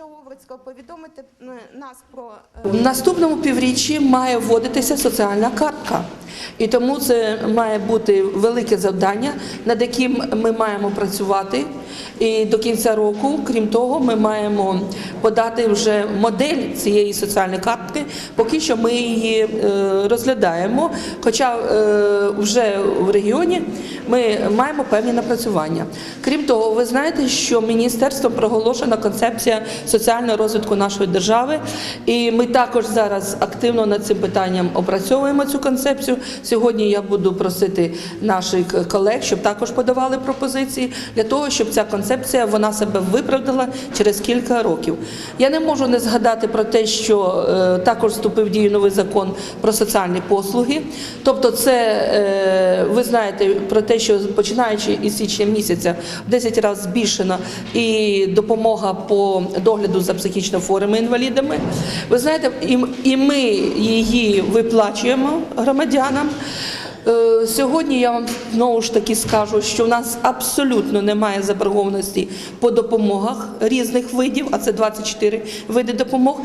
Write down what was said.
Говорицького повідомити нас про е, наступному півріччі має вводитися соціальна картка, і тому це має бути велике завдання, над яким ми маємо працювати. І до кінця року, крім того, ми маємо подати вже модель цієї соціальної картки. Поки що ми її е, розглядаємо. Хоча е, вже в регіоні ми маємо певні напрацювання. Крім того, ви знаєте, що міністерством проголошена концепція соціального розвитку нашої держави, і ми також зараз активно над цим питанням опрацьовуємо цю концепцію. Сьогодні я буду просити наших колег, щоб також подавали пропозиції для того, щоб ця концепція вона себе виправдала через кілька років. Я не можу не згадати про те, що е, також вступив в дію новий закон про соціальні послуги. Тобто, це е, ви знаєте про те, що починаючи із січня місяця в 10 разів збільшена і допомога по догляду за психічно хворими інвалідами. Ви знаєте, і, ми її виплачуємо громадянам. Е, Сьогодні я вам знову ж таки скажу, що в нас абсолютно немає заборгованості по допомогах різних видів, а це 24 види допомог.